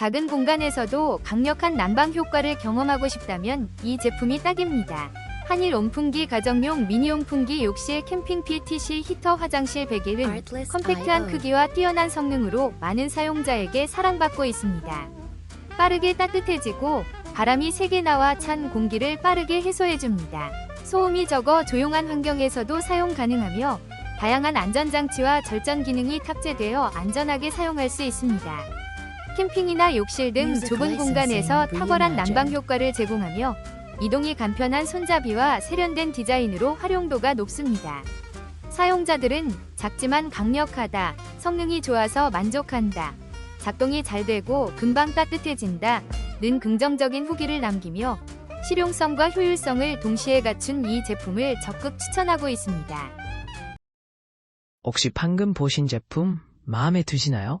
작은 공간에서도 강력한 난방 효과를 경험하고 싶다면 이 제품이 딱입니다. 한일 온풍기 가정용 미니 온풍기 욕실 캠핑 PTC 히터 화장실 베개는 컴팩트한. 크기와 뛰어난 성능으로 많은 사용자에게 사랑받고 있습니다. 빠르게 따뜻해지고 바람이 세게 나와 찬 공기를 빠르게 해소해줍니다. 소음이 적어 조용한 환경에서도 사용 가능하며 다양한 안전장치와 절전 기능이 탑재되어 안전하게 사용할 수 있습니다. 캠핑이나 욕실 등 좁은 공간에서 탁월한. 난방 효과를 제공하며 이동이 간편한 손잡이와 세련된 디자인으로 활용도가 높습니다. 사용자들은 작지만 강력하다, 성능이 좋아서 만족한다, 작동이 잘 되고 금방 따뜻해진다, 는 긍정적인 후기를 남기며 실용성과 효율성을 동시에 갖춘 이 제품을 적극 추천하고 있습니다. 혹시 방금 보신 제품 마음에 드시나요?